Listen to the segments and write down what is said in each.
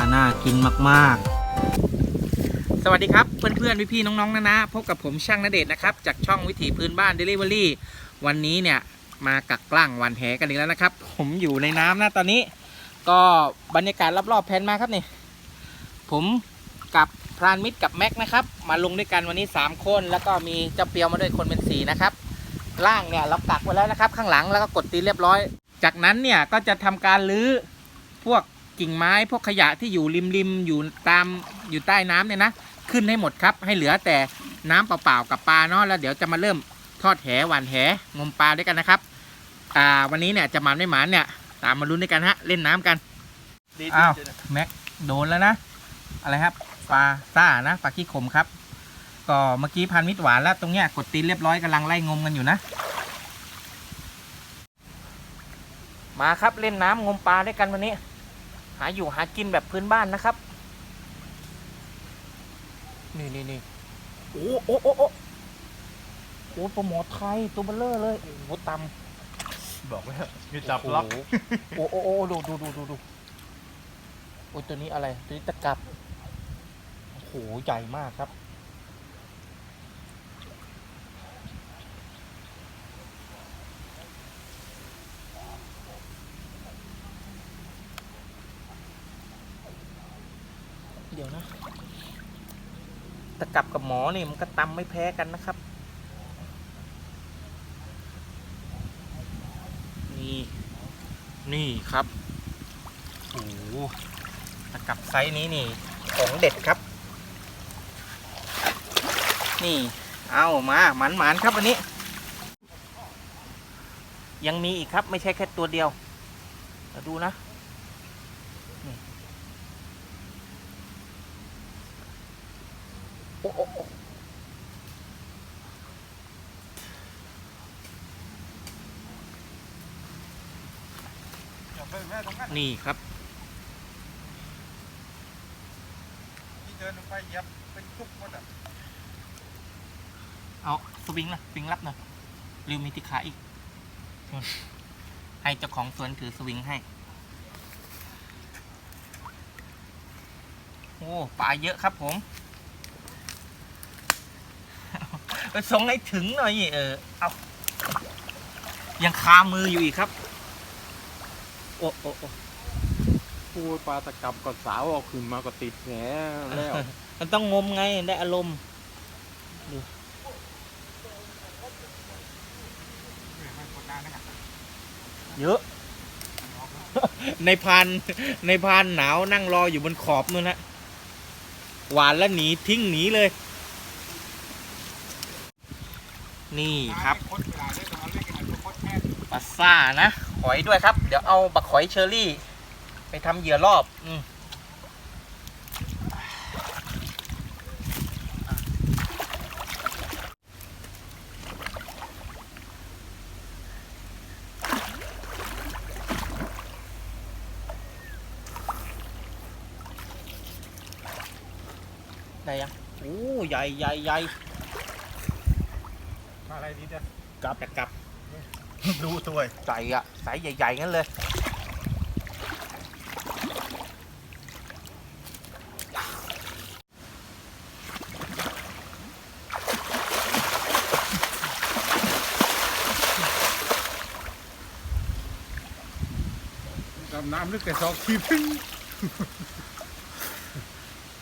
าน่ากินมาก ๆ สวัสดีครับ เพื่อนๆพี่ๆน้องๆนะนะพบกับผมช่างนเดชนะครับ จากช่องวิถีพื้นบ้าน Delivery วันนี้เนี่ยมากักกล้างวันแหกันอีกแล้วนะครับ ผมอยู่ในน้ำนะตอนนี้ ก็บรรยากาศรอบๆแพนมาครับนี่ ผมกับพรานมิตรกับแม็กนะครับ มาลงด้วยกันวันนี้ 3 คน แล้วก็มีเจ้าเปียวมาด้วยคนเป็นสีนะครับล่างเนี่ยเรากักไว้แล้วนะครับ ข้างหลังแล้วก็กดตีเรียบร้อย จากนั้นเนี่ยก็จะทำการรื้อพวก กิ่งไม้พวกขยะที่อยู่ริมริมๆอยู่ตามอยู่ใต้น้ำเนี่ยนะ ขึ้นให้หมดครับ ให้เหลือแต่น้ำเปล่าๆกับปลาเนาะแล้วเดี๋ยวจะมาเริ่มทอดแหหวานแหงมปลาด้วยกันนะครับ อ่าวันนี้เนี่ยจะมันไม่หมันเนี่ย ตามมาลุ้นด้วยกันฮะเล่นน้ำกันอ้าวแม็กโดนแล้วนะ อะไรครับปลาซ่านะปลาขี้ขมครับ ก็เมื่อกี้พันมิตรหวานแล้วตรงเนี้ยกดตีนเรียบร้อยกำลังไล่งมกันอยู่นะ มาครับเล่นน้ำงมปลาด้วยกันวันนี้ หาอยู่หากินแบบพื้นบ้านนะครับ นี่นี่นี่โอ้โอ้โอ้โอ้โอ้ปลาหมอไทยตัวเบลเลอร์เลยโอ้โหตำบอกแล้วมีจับล็อก โอ้โหโอ้โอ้โอ้ดูดูดูดูดูโอ้ยตัวนี้อะไร ตัวนี้ตะกับโอ้โหใหญ่มากครับ เดี๋ยวนะ ตะ กับกับหมอนี่มันก็ตำไม่แพ้กันนะครับ นี่ นี่ครับโอ้ตะกับไซส์นี้นี่ ของเด็ดครับ นี่ เอามาหมันหมันครับวันนี้ ยังมีอีกครับไม่ใช่แค่ตัวเดียวเดี๋ยวดูนะ นี่โอ้โอ้โอ้ จับไปแม่ตรง นั้นนี่ครับที่เดินลงไปเหยับเป็นทุกหมดอะเอาสวิงนะสวิงรับหน่อยลืมมีติขาอีกนู่นให้เจ้าของสวนถือสวิงให้ โอ้ปลาเยอะครับผมไปส่งให้ถึงหน่อย เออ เอายังคามืออยู่อีกครับ โอ้โอ้โอ้ปูปลาตะกับก็สาวเอาขึ้นมาก็ติดแหแล้ว มันต้องงมไงได้อารมณ์ไม่กดนานนะครับเยอะ ในพานในพานหนาวนั่งรออยู่บนขอบนู่นนะหวานแล้วหนีทิ้งหนีเลย นี่ครับคดเวลาเล่นเราเล่นกันคดแค่ปลาซ่านะ หอยด้วยครับ เดี๋ยวเอาบักหอยเชอรี่ ไปทำเหยื่อรอบอืมได้ยังโอ้ใหญ่ใหญ่ใหญ่มาอะไรดีเด้อกลับกลับ ดูตัวใส่อะใส่ใหญ่ๆงั้นเลย ดำน้ำลึกแต่สองทีพึ่ง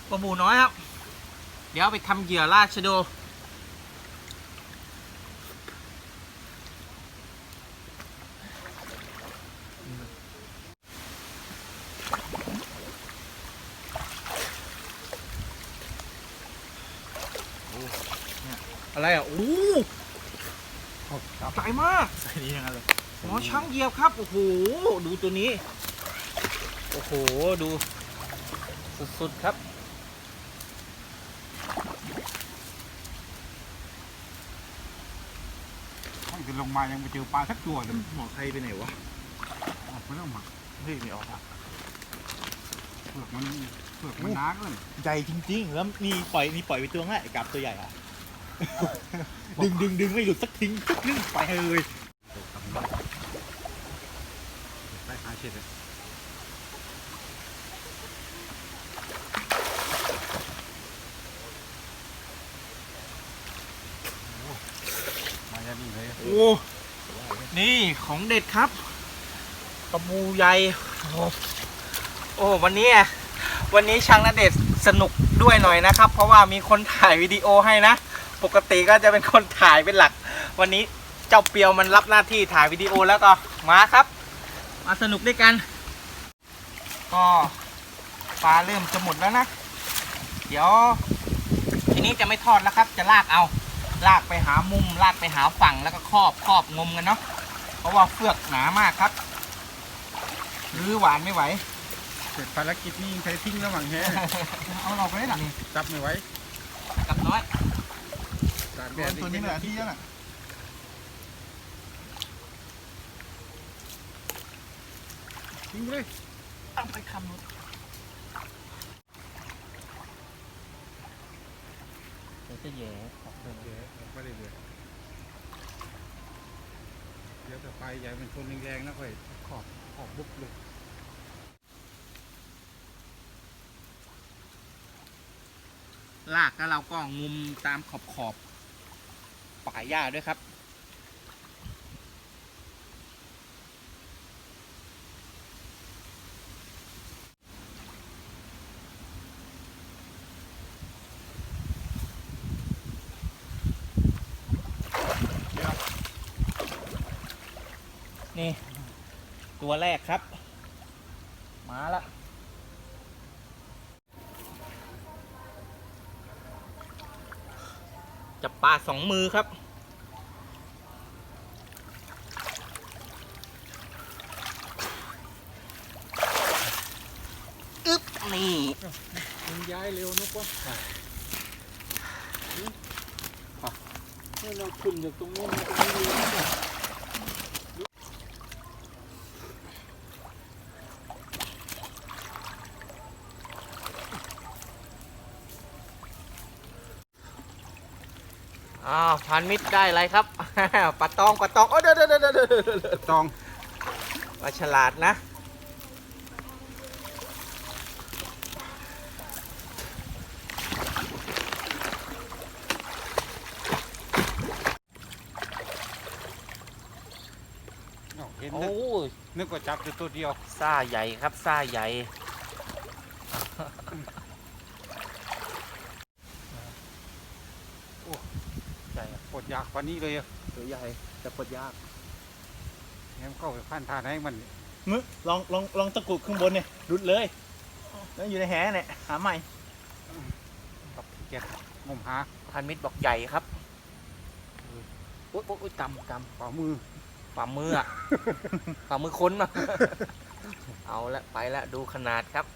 ปลาบูน้อยครับ เดี๋ยวเอาไปทำเหยื่อราชโด อะไรอะโอ้ใหญ่มากใส่นี้ยังไงเลยหมอช้างเหยียบครับ โอ้โห ดูตัวนี้ โอ้โห ดู สุด ๆ ครับต้องจะลงมายังไม่เจอปลาสักตัวเลยหมอไทยไปไหนวะออกไม่ต้องมาเฮ้ยไม่ออกอะเปลือกมันเปลือกมันนักเลยใหญ่จริง ๆ แล้วมีปล่อยมีปล่อยไปตัวง่ายกับตัวใหญ่อะ ดึงดึงดึงไม่หยุดสักทิ้งสักนึงไปเลยไปหาเช็ดเลยมาจะนี่เลยโอ้นี่ของเด็ดครับกระมูใหญ่โอ้วันนี้วันนี้ช่างนาเดชสนุกด้วยหน่อยนะครับ เพราะว่ามีคนถ่ายวิดีโอให้นะ ปกติก็จะเป็นคนถ่ายเป็นหลัก วันนี้เจ้าเปียวมันรับหน้าที่ถ่ายวิดีโอแล้วก็มาครับ มาสนุกด้วยกัน ก็ปลาเริ่มจะหมดแล้วนะ เดี๋ยว ทีนี้จะไม่ทอดแล้วครับ จะลากเอา ลากไปหามุม ลากไปหาฝั่งแล้วก็ครอบครอบงมกันเนาะเพราะว่าเฟือกหนามากครับรื้อหวานไม่ไหว เสร็จภารกิจนี้ใช้ทิ้งระหว่างแฮ เอาเราไปได้หรอจับไม่ไหว กับน้อย ตากแดตัวดตัวนี้มันที่แล้วน่ะทิ้งเลยต้องไปคำนู้นเดี๋ยวจะแย่ออกเลยเดี๋ยวออกไปเรื่อยๆเดี๋ยวจะไปใหญ่เป็นคนแรงๆนะค่อยขอบขอบบุกเลยลากแล้วเราก็งุมตามขอบขอบ ป่าหญ้าด้วยครับนี่ ตัวแรกครับ มาละ จับปลาสองมือครับ อึ๊บ นี่มันย้ายเร็วนุกวะให้เราขึ้นจากตรงนู้นมาตรงนี้ อ้าวพันมิตรได้อะไรครับปลาตองปลาตองโอ้เดี๋ยวเดี๋ยวเดี๋ยวเดี๋ยวเดี๋ยวตองปลาฉลาดนะอ้าวเห็นโอ้นึกยนึกว่าจับแต่ตัวเดียว ซ่าใหญ่ครับซ่าใหญ่ ใหญ่อะ ปวดอยากกว่านี้เลยอะตัวใหญ่แต่ปดยากงั้นเข้าไปพันทานให้มันมึงลองลองลองตะกรุดข้างบนเนี่ยรุดเลยแล้วอยู่ในแหเนี่ยหาใหม่กับเก็บงมหาพันมิตรบอกใหญ่ครับอุ้ยอุ๊ยอุ้ยกำกำฝ่ามือฝ่ามืออะ ฝ่ามือค้นมา เอาละไปละดูขนาดครับ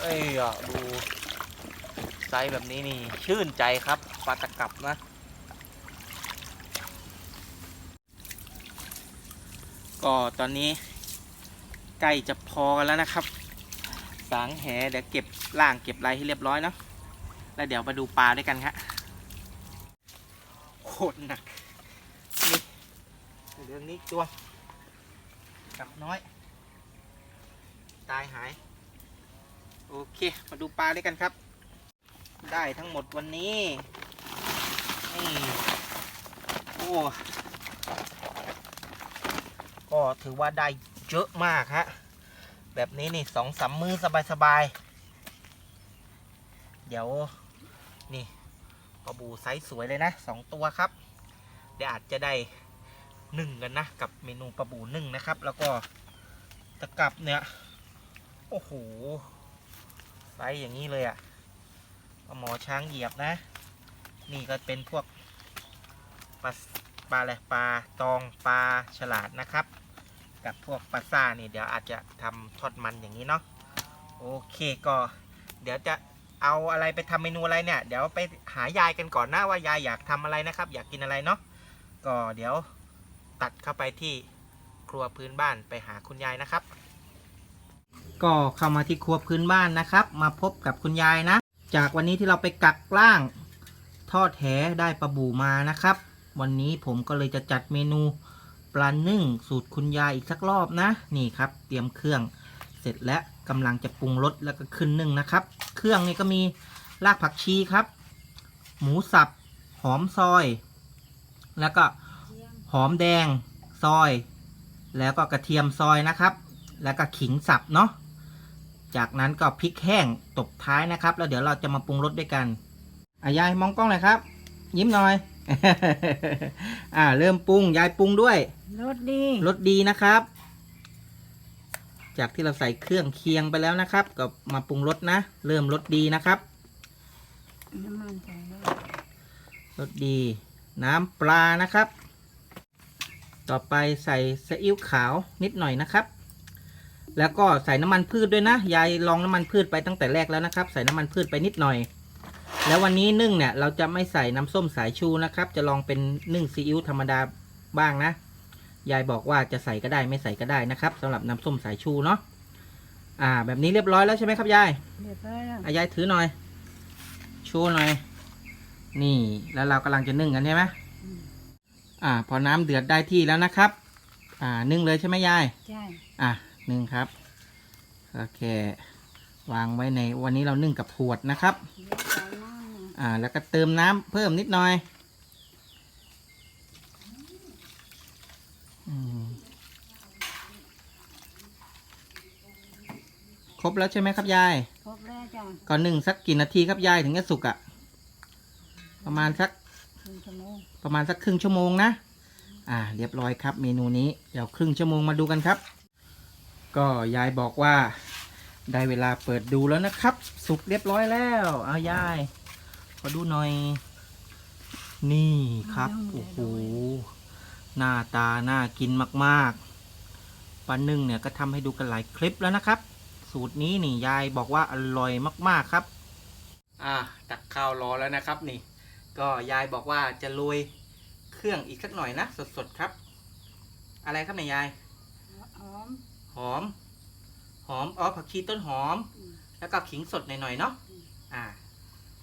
เอ้ยอะดูไซส์แบบนี้นี่ชื่นใจครับปลาตะกับนะ ก็ตอนนี้ใกล้จะพอกันแล้วนะครับ สางแหเดี๋ยวเก็บล่างเก็บไรให้เรียบร้อยเนาะแล้วเดี๋ยวมาดูปลาด้วยกันครับโคตรหนักนี่เรื่องนี้ตัวกับน้อย ตายหาย โอเค มาดูปลาด้วยกันครับ ได้ทั้งหมดวันนี้นี่โอ้ ก็ถือว่าได้เยอะมากฮะ แบบนี้นี่สองสามมือสบายๆ เดี๋ยวนี่ปลาบูไซส์สวยเลยนะสองตัวครับ เดี๋ยวอาจจะได้นึ่งกันนะ กับเมนูปลาบูนึ่งนะครับ แล้วก็ตะกับเนี่ย โอ้โหไซส์อย่างนี้เลยอะ่ะปลาหมอช้างเหยียบนะ นี่ก็เป็นพวกปลาปลาอะไรปลาตองปลาฉลาดนะครับ กับพวกปลาซ่านี่เดี๋ยวอาจจะทำทอดมันอย่างนี้เนาะโอเคก็ เดี๋ยวจะเอาอะไรไปทำเมนูอะไรเนี่ย เดี๋ยวไปหายายกันก่อนนะว่ายายอยากทำอะไรนะครับ อยากกินอะไรเนาะก็เดี๋ยวตัดเข้าไปที่ครัวพื้นบ้านไปหาคุณยายนะครับ ก็เข้ามาที่ครัวพื้นบ้านนะครับ มาพบกับคุณยายนะ จากวันนี้ที่เราไปกักล่าง ทอดแหได้ปลาบู่มานะครับ วันนี้ผมก็เลยจะจัดเมนูานึ่งสูตรคุณยายอีกสักรอบนะ นี่ครับเตรียมเครื่องเสร็จแล้วกำลังจะปรุงรสแล้วก็ขึ้นนึ่งนะครับ เครื่องนี่ก็มีรากผักชีครับ หมูสับ หอมซอย แล้วก็หอมแดงซอย แล้วก็กระเทียมซอยนะครับ แล้วก็ขิงสับเนาะจากนั้นก็พริกแห้งตบท้ายนะครับ แล้วเดี๋ยวเราจะมาปรุงรสด้วยกันอายายมองกล้องหน่อยครับ ยิ้มหน่อย อ่า เริ่มปรุงยายปรุงด้วย รสดีรสดีนะครับ จากที่เราใส่เครื่องเคียงไปแล้วนะครับ ก็มาปรุงรสนะ เริ่มรสดีนะครับน้ำมันใส่แล้วรสดี น้ำปลานะครับ ต่อไปใส่ซีอิ๊วขาวนิดหน่อยนะครับ แล้วก็ใส่น้ำมันพืชด้วยนะ ยายลองน้ำมันพืชไปตั้งแต่แรกแล้วนะครับ ใส่น้ำมันพืชไปนิดหน่อย แล้ววันนี้นึ่งเนี่ยเราจะไม่ใส่น้ำส้มสายชูนะครับ จะลองเป็นนึ่งซีอิ๊วธรรมดาบ้างนะ ยายบอกว่าจะใส่ก็ได้ไม่ใส่ก็ได้นะครับสำหรับน้ำส้มสายชูเนาะอ่า แบบนี้เรียบร้อยแล้วใช่ไหมครับยายเรียบร้อยแล้วอายายถือหน่อย ชูหน่อย นี่แล้วเรากำลังจะนึ่งกันใช่ไหมอืมอ่า พอน้ำเดือดได้ที่แล้วนะครับ อ่านึ่งเลยใช่ไหมยายใช่อะนึ่งครับโอเควางไว้ในวันนี้เรานึ่งกับขวดนะครับเดี๋ยวใส่น้ำนะอ่า แล้วก็เติมน้ำเพิ่มนิดหน่อย ครบแล้วใช่ไหมครับยายครบแล้วจ้ะก็นึ่งสักกี่นาทีครับยายถึงจะสุกอะ่ะ ประมาณสักครึ่งชั่วโมงประมาณสักครึ่งชั่วโมงนะ อ่า เรียบร้อยครับ เมนูนี้เดี๋ยวครึ่งชั่วโมงมาดูกันครับ ก็ยายบอกว่า ได้เวลาเปิดดูแล้วนะครับ สุกเรียบร้อยแล้วเอายาย ขอดูหน่อย นี่ครับโอ้โหหน้าตาน่ากินมากๆปลานึ่งเนี่ยก็ทำให้ดูกันหลายคลิปแล้วนะครับ สูตรนี้นี่ยายบอกว่าอร่อยมาก ๆ ครับ อ่าตักข้าวรอแล้วนะครับนี่ ก็ยายบอกว่าจะโรยเครื่องอีกสักหน่อยนะสดๆครับ อะไรครับเนี่ยยาย หอม หอม หอมอ๋อผักชีต้นหอม อืม แล้วก็ขิงสดหน่อยๆเนาะอืมอ่า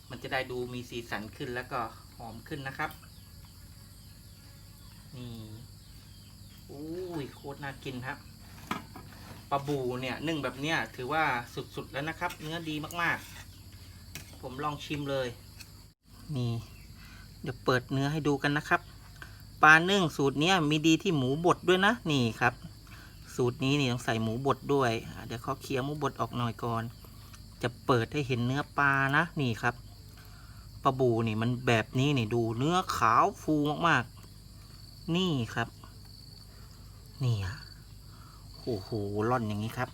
มันจะได้ดูมีสีสันขึ้นแล้วก็หอมขึ้นนะครับ นี่อุ้ยโคตรน่ากินครับปลาบูเนี่ยนึ่งแบบเนี้ยถือว่าสุดๆแล้วนะครับ เนื้อดีมากๆ ผมลองชิมเลย นี่ เดี๋ยวเปิดเนื้อให้ดูกันนะครับ ปลานึ่งสูตรเนี้ยมีดีที่หมูบดด้วยนะ นี่ครับ สูตรนี้นี่ต้องใส่หมูบดด้วย เดี๋ยวเขาเคี่ยวหมูบดออกหน่อยก่อน จะเปิดให้เห็นเนื้อปลานะ นี่ครับปลาบูนี่มันแบบนี้นี่ดูเนื้อขาวฟูมากๆ นี่ครับ นี่อะ โอ้โหร่อนอย่างนี้ครับ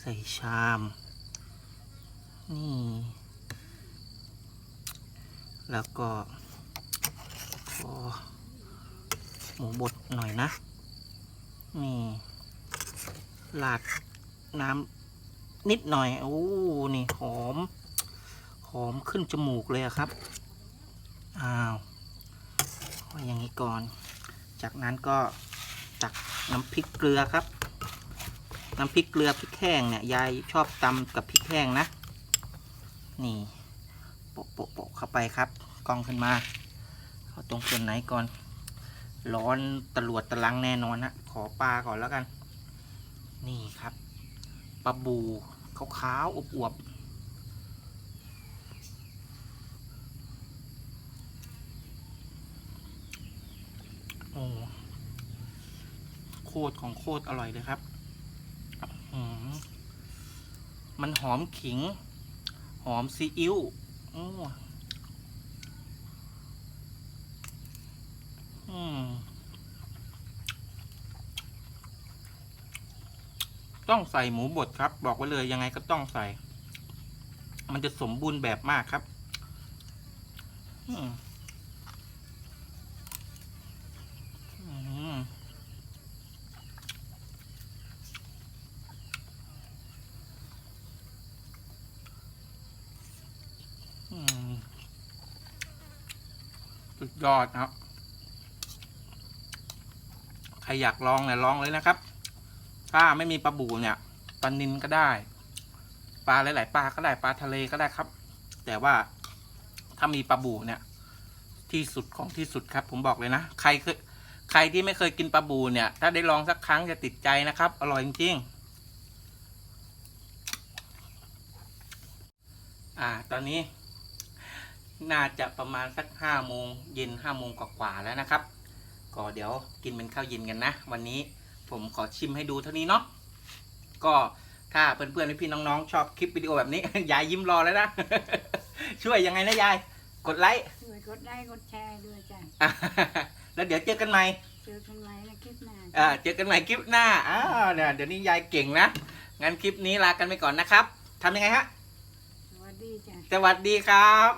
ใส่ชาม นี่ แล้วก็ขอหมูบดหน่อยนะ นี่ลาดน้ำนิดหน่อย โอ้ นี่หอม หอมขึ้นจมูกเลยครับ อ้าวไว้อย่างนี้ก่อน จากนั้นก็ตักน้ำพริกเกลือครับ น้ำพริกเกลือพริกแห้งเนี่ยยายชอบตำกับพริกแห้งนะ นี่โปะโปะโปะเข้าไปครับกล้องขึ้นมาเอาตรงส่วนไหนก่อน ร้อนตลวดตะลังแน่นอนนะขอปลาก่อนแล้วกัน นี่ครับปลาบูขาวๆอวบๆโอ้โคตรของโคตรอร่อยเลยครับ มันหอมขิง หอมซีอิ๊วอืมต้องใส่หมูบดครับ บอกไว้เลยยังไงก็ต้องใส่ มันจะสมบูรณ์แบบมากครับ อืมอืมอืมสุด ยอดครับ ใครอยากลองเนี่ยลองเลยนะครับ ถ้าไม่มีปลาบูเนี่ยปลานินก็ได้ ปลาหลาย ๆ ปลาก็ได้ปลาทะเลก็ได้ครับ แต่ว่าถ้ามีปลาบูเนี่ย ที่สุดของที่สุดครับ ผมบอกเลยนะ ใครเคยใครที่ไม่เคยกินปลาบูเนี่ย ถ้าได้ลองสักครั้งจะติดใจนะครับ อร่อยจริงๆอ่า ตอนนี้ น่าจะประมาณสักห้าโมงเย็นห้าโมงกว่าๆแล้วนะครับก็ก็เดี๋ยวกินเป็นข้าวเย็นกันนะ วันนี้ผมขอชิมให้ดูเท่านี้เนาะก็ถ้าเพื่อนๆพี่ๆน้องๆชอบคลิปวิดีโอแบบนี้ ยายยิ้มรอแล้วนะ ช่วยยังไงนะยาย กดไลค์ช่วยกดไลค์กดแชร์ด้วยจ้ะแล้วเดี๋ยวเจอกันใหม่เจอกันใหม่ในคลิปหน้าอ่าเจอกันใหม่คลิปหน้าอ้าวเนี่ยเดี๋ยวนี้ยายเก่งนะงั้นคลิปนี้ลากันไปก่อนนะครับทำยังไงฮะสวัสดีจ้ะ สวัสดีครับ